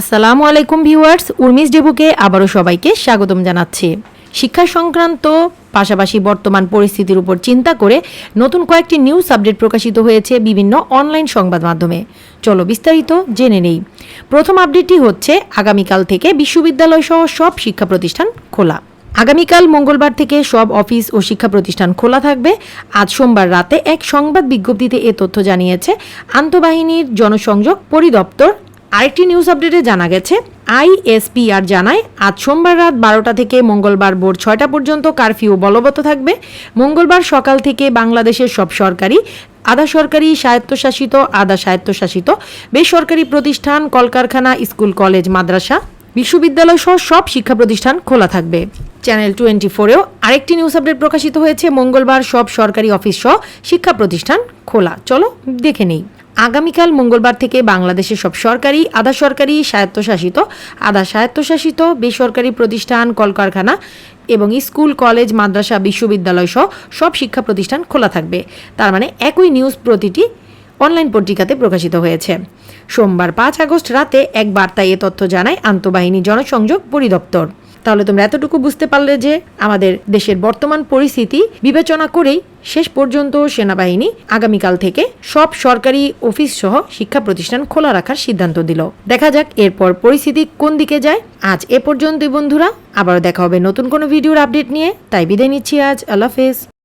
আসসালামু আলাইকুম ভিউয়ার্স, উর্মিস ডেবুকে আবারও সবাইকে স্বাগতম জানাচ্ছি। শিক্ষা সংক্রান্ত পাশাপাশি বর্তমান পরিস্থিতির উপর চিন্তা করে নতুন কয়েকটি নিউজ আপডেট প্রকাশিত হয়েছে বিভিন্ন অনলাইন সংবাদ মাধ্যমে। চলো বিস্তারিত জেনে নেই। প্রথম আপডেটটি হচ্ছে, আগামীকাল থেকে বিশ্ববিদ্যালয় সহ সব শিক্ষা প্রতিষ্ঠান খোলা। আগামীকাল মঙ্গলবার থেকে সব অফিস ও শিক্ষা প্রতিষ্ঠান খোলা থাকবে। আজ সোমবার রাতে এক সংবাদ বিজ্ঞপ্তিতে এ তথ্য জানিয়েছে, আন্তঃবাহিনীর জনসংযোগ পরিদপ্তর আরেকটি নিউজ আপডেটে জানা গেছে আইএসপিআর জানায়, আজ সোমবার রাত বারোটা থেকে মঙ্গলবার ভোর ছয়টা পর্যন্ত কারফিউ বলবৎ থাকবে। মঙ্গলবার সকাল থেকে বাংলাদেশের সব সরকারি, আধা সরকারি স্বায়ত্তশাসিত, আধা স্বায়ত্তশাসিত বেসরকারি প্রতিষ্ঠান, কলকারখানা, স্কুল, কলেজ, মাদ্রাসা, বিশ্ববিদ্যালয় সহ সব শিক্ষা প্রতিষ্ঠান খোলা থাকবে। চ্যানেল টোয়েন্টি ফোরেও আরেকটি নিউজ আপডেট প্রকাশিত হয়েছে, মঙ্গলবার সব সরকারি অফিস সহ শিক্ষা প্রতিষ্ঠান খোলা। চলো দেখে নেই। আগামীকাল মঙ্গলবার থেকে বাংলাদেশের সব সরকারি, আধা সরকারি, স্বায়ত্তশাসিত, আধা স্বায়ত্তশাসিত বেসরকারি প্রতিষ্ঠান, কলকারখানা এবং স্কুল, কলেজ, মাদ্রাসা, বিশ্ববিদ্যালয় সহ সব শিক্ষা প্রতিষ্ঠান খোলা থাকবে। তার মানে একই নিউজ প্রতিটি অনলাইন পত্রিকাতে প্রকাশিত হয়েছে। সোমবার পাঁচ আগস্ট রাতে এক বার্তায় এ তথ্য জানায় আন্তঃবাহিনী জনসংযোগ পরিদপ্তর। তাহলে তোমরা এতটুকু বুঝতে পারলে যে আমাদের দেশের বর্তমান পরিস্থিতি বিবেচনা করেই শেষ পর্যন্ত সেনাবাহিনী আগামীকাল থেকে সব সরকারি অফিস সহ শিক্ষা প্রতিষ্ঠান খোলা রাখার সিদ্ধান্ত দিল। দেখা যাক এরপর পরিস্থিতি কোন দিকে যায়। আজ এ পর্যন্তই বন্ধুরা, আবারও দেখা হবে নতুন কোনো ভিডিওর আপডেট নিয়ে। তাই বিদায় নিচ্ছি আজ। আল্লাহ হাফেজ।